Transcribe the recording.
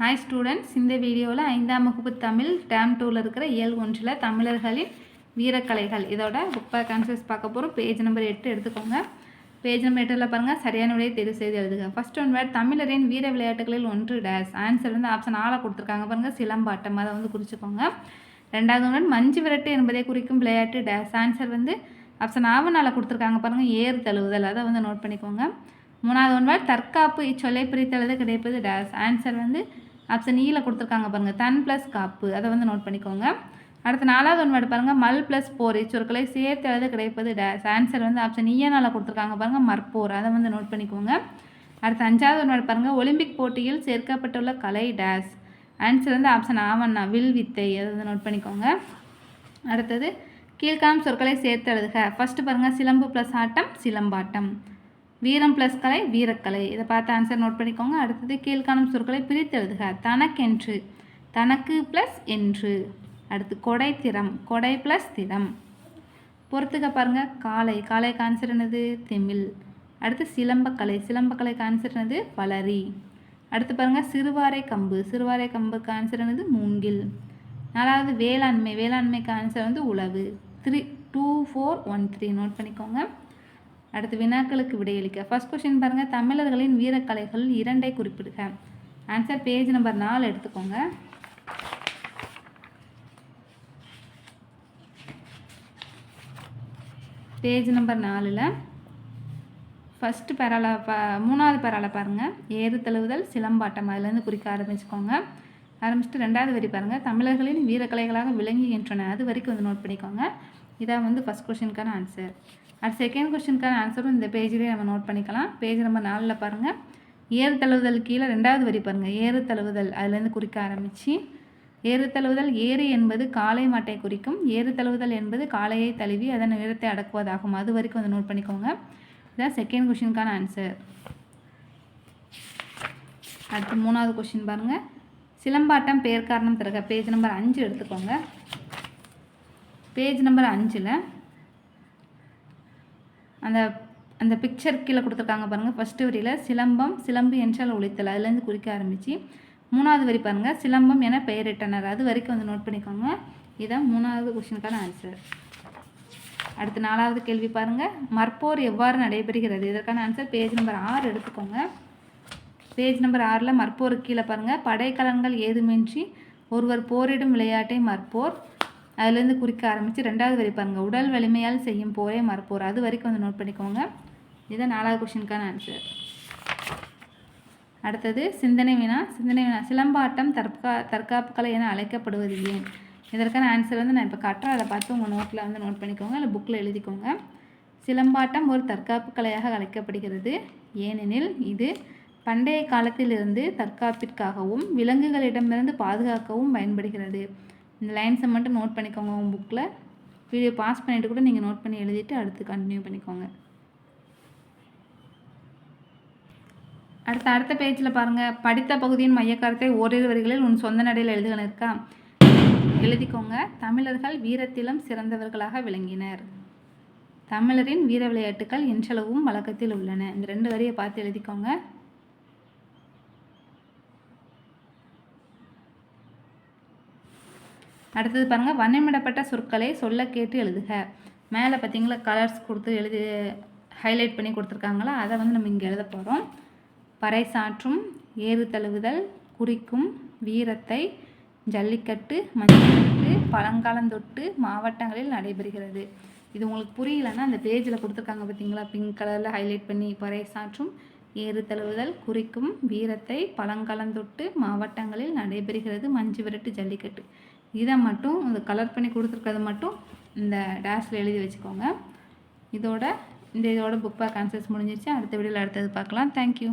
Hi students இந்த வீடியோவில் ஐந்தாம் வகுப்பு தமிழ் டேம் டூவில் இருக்கிற இயல் ஒன்றில் தமிழர்களின் வீரக்கலைகள். இதோட புக் பேக் ஆன்சர்ஸ் பார்க்க போகிறோம் பேஜ் நம்பர் எட்டு எடுத்துக்கோங்க. பேஜ் நம்பர் எட்டில் பாருங்கள் சரியான விடையை தெரிவு செய்து எழுதுக. ஃபர்ஸ்ட் ஒன் வேர்ட் தமிழரின் வீர விளையாட்டுகளில் ஒன்று டேஸ் ஆன்சர் வந்து ஆப்ஷன் ஆளை கொடுத்துருக்காங்க பாருங்கள் சிலம்பாட்டம். அதை வந்து குறிச்சிக்கோங்க. ரெண்டாவது ஒன்று மஞ்சு விரட்டு என்பதை குறிக்கும் விளையாட்டு டேஸ் ஆன்சர் வந்து ஆப்ஷன் ஆவணால் கொடுத்துருக்காங்க பாருங்கள் ஏறு தழுவுதல். அதை வந்து நோட் பண்ணிக்கோங்க. மூணாவது ஒன்று தற்காப்பு இச்சொல்லை பிரித்தெழுத கிடைப்பது டேஸ் ஆன்சர் வந்து ஆப்ஷன் ஈயில் e கொடுத்துருக்காங்க பாருங்கள் தன் ப்ளஸ் காப்பு அதை வந்து நோட் பண்ணிக்கோங்க. அடுத்து நாலாவது ஒன்று பாருங்கள் மல் ப்ளஸ் போர் இச்சொற்களை சேர்த்து எழுத கிடைப்பது டேஸ் ஆன்சர் வந்து ஆப்ஷன் ஈயனால் e கொடுத்துருக்காங்க பாருங்கள் மற்போர் அதை வந்து நோட் பண்ணிக்கோங்க. அடுத்து அஞ்சாவது ஒன்று பாருங்கள் ஒலிம்பிக் போட்டியில் சேர்க்கப்பட்டுள்ள கலை டேஸ் ஆன்சர் வந்து ஆப்ஷன் ஆவண்ணா. வில் வித்தை அதை வந்து நோட் பண்ணிக்கோங்க. அடுத்தது கீழ்காணும் சொற்களை சேர்த்து எழுதுக. ஃபஸ்ட்டு பாருங்கள் சிலம்பு ப்ளஸ் ஆட்டம் சிலம்பாட்டம். வீரம் ப்ளஸ் கலை வீரக்கலை. இதை பார்த்து ஆன்சர் நோட் பண்ணிக்கோங்க. அடுத்தது கீழ்காணும் சொற்களை பிரித்து எழுதுக. தனக்கென்று. தனக்கு ப்ளஸ் என்று. அடுத்து கொடை திறம். கொடை ப்ளஸ் திறம். பொறுத்துக்க பாருங்கள் காலை. காலை ஆன்சர் என்னது? திமில். அடுத்து சிலம்பக்கலை. சிலம்பக்கலை ஆன்சர் என்னது? வளரி. அடுத்து பாருங்கள் சிறுவாரை கம்பு. சிறுவாரை கம்புக்கு ஆன்சர் என்னது? மூங்கில். நாலாவது வேளாண்மை. வேளாண்மைக்கு ஆன்சர் வந்து உழவு. Three two four one three note பண்ணிக்கோங்க. அடுத்து வினாக்களுக்கு விடையளிக்க. ஃபர்ஸ்ட் கொஸ்டின் பாருங்கள் தமிழர்களின் வீரக்கலைகள் இரண்டை குறிப்பிடுக. ஆன்சர் பேஜ் நம்பர் நாலு எடுத்துக்கோங்க. பேஜ் நம்பர் நாலில். ஃபஸ்ட்டு பேரால ப மூணாவது பேரால பாருங்கள் ஏறு தழுவுதல் சிலம்பாட்டம். அதுலேருந்து குறிக்க ஆரம்பிச்சுக்கோங்க. ஆரம்பிச்சுட்டு ரெண்டாவது வரி பாருங்கள் தமிழர்களின் வீரக்கலைகளாக விளங்குகின்றன. அது வரைக்கும் வந்து நோட் பண்ணிக்கோங்க. இதான் வந்து ஃபஸ்ட் கொஷினுக்கான ஆன்சர் அடுத்து செகண்ட் கொஷினுக்கான ஆன்சரும் இந்த பேஜ்லேயே நம்ம நோட் பண்ணிக்கலாம். பேஜ் நம்பர் நாலில் பாருங்கள் ஏறு தழுவுதல் கீழே ரெண்டாவது வரி பாருங்கள் ஏறு தழுவுதல் அதுலேருந்து குறிக்க ஆரம்பித்து ஏறு தழுவுதல் ஏறு என்பது காளை மாட்டை குறிக்கும். ஏறு தழுவுதல் என்பது காளையை தழுவி அதன் உயரத்தை அடக்குவதாகும். அது வரைக்கும் வந்து நோட் பண்ணிக்கோங்க. இதான் செகண்ட் கொஷினுக்கான ஆன்சர் அடுத்து மூணாவது கொஷின் பாருங்கள் சிலம்பாட்டம் பெயர் காரணம் தருக பேஜ் நம்பர் அஞ்சு எடுத்துக்கோங்க. பேஜ் நம்பர் அஞ்சில் அந்த அந்த பிக்சர் கீழே கொடுத்துருக்காங்க பாருங்கள் ஃபஸ்ட்டு வரியில் சிலம்பம் சிலம்பு என்றால் ஒழித்தல் அதுலேருந்து குறிக்க ஆரம்பித்து மூணாவது வரி பாருங்கள் சிலம்பம் என பெயரிட்டனர் அது வரைக்கும் வந்து நோட் பண்ணிக்கோங்க. இதான் மூணாவது கொஷினுக்கான ஆன்சர் அடுத்து நாலாவது கேள்வி பாருங்கள் மற்போர் எவ்வாறு நடைபெறுகிறது? இதற்கான ஆன்சர் பேஜ் நம்பர் ஆறு எடுத்துக்கோங்க. பேஜ் நம்பர் ஆறில் மற்போர் கீழே பாருங்கள் படைக்கலன்கள் ஏதுமின்றி ஒருவர் போரிடும் விளையாட்டை மற்போர். அதுலேருந்து குறிக்க ஆரம்பித்து ரெண்டாவது வரி பாருங்கள் உடல் வலிமையால் செய்யும் போரே மற்போர். அது வரைக்கும் வந்து நோட் பண்ணிக்கோங்க. இதுதான் நாலாவது கொஷினுக்கான ஆன்சர் அடுத்தது சிந்தனை வினா. சிந்தனை வினா. சிலம்பாட்டம் தற்கா தற்காப்பு கலை என அழைக்கப்படுவது ஏன் இதற்கான ஆன்சர் வந்து நான் இப்போ கட்டுறேன் அதை பார்த்து உங்கள் நோட்டில் வந்து நோட் பண்ணிக்கோங்க. இல்லை புக்கில் எழுதிக்கோங்க. சிலம்பாட்டம் ஒரு தற்காப்பு கலையாக அழைக்கப்படுகிறது. ஏனெனில் இது பண்டைய காலத்திலிருந்து தற்காப்பிற்காகவும் விலங்குகளிடமிருந்து பாதுகாக்கவும் பயன்படுகிறது. இந்த லைன்ஸை மட்டும் நோட் பண்ணிக்கோங்க உங்கள் புக்கில் வீடியோ பாஸ் பண்ணிவிட்டு கூட நீங்கள் நோட் பண்ணி எழுதிட்டு அடுத்து கண்டினியூ பண்ணிக்கோங்க. அடுத்த அடுத்த பேஜில் பாருங்கள் படித்த பகுதியின் மையக்கருத்தை ஓரிரு வரிகளில் உன் சொந்த நடையில் எழுதுகள் இருக்கா? எழுதிக்கோங்க. தமிழர்கள் வீரத்திலும் சிறந்தவர்களாக விளங்கினர். தமிழரின் வீர விளையாட்டுகள் இன்றளவும் வழக்கத்தில் உள்ளன. இந்த ரெண்டு வரியை பார்த்து எழுதிக்கோங்க. அடுத்தது பாருங்கள் வண்ணமிடப்பட்ட சொற்களை சொல்ல கேட்டு எழுதுக. மேலே பார்த்தீங்களா கலர்ஸ் கொடுத்து எழுதி ஹைலைட் பண்ணி கொடுத்துருக்காங்களா அதை வந்து நம்ம இங்கே எழுத போகிறோம் பறைசாற்றும் ஏறு தழுவுதல் குறிக்கும் வீரத்தை ஜல்லிக்கட்டு மஞ்சள் பழங்காலந்தொட்டு மாவட்டங்களில் நடைபெறுகிறது. இது உங்களுக்கு புரியலன்னா அந்த பேஜில் கொடுத்துருக்காங்க பார்த்தீங்களா பிங்க் கலரில் ஹைலைட் பண்ணி பறைசாற்றும் ஏறு தழுவுதல் குறிக்கும் வீரத்தை பழங்காலந்தொட்டு மாவட்டங்களில் நடைபெறுகிறது மஞ்சு விரட்டு ஜல்லிக்கட்டு. இதை மட்டும் இந்த கலர் பண்ணி கொடுத்துருக்கிறது மட்டும் இந்த டேஷில் எழுதி வச்சுக்கோங்க. இதோட இந்த இதோட புக் பேக் ஆன்சர்ஸ் முடிஞ்சிருச்சு. அடுத்த வீடியோவில் அடுத்தது பார்க்கலாம். தேங்க்யூ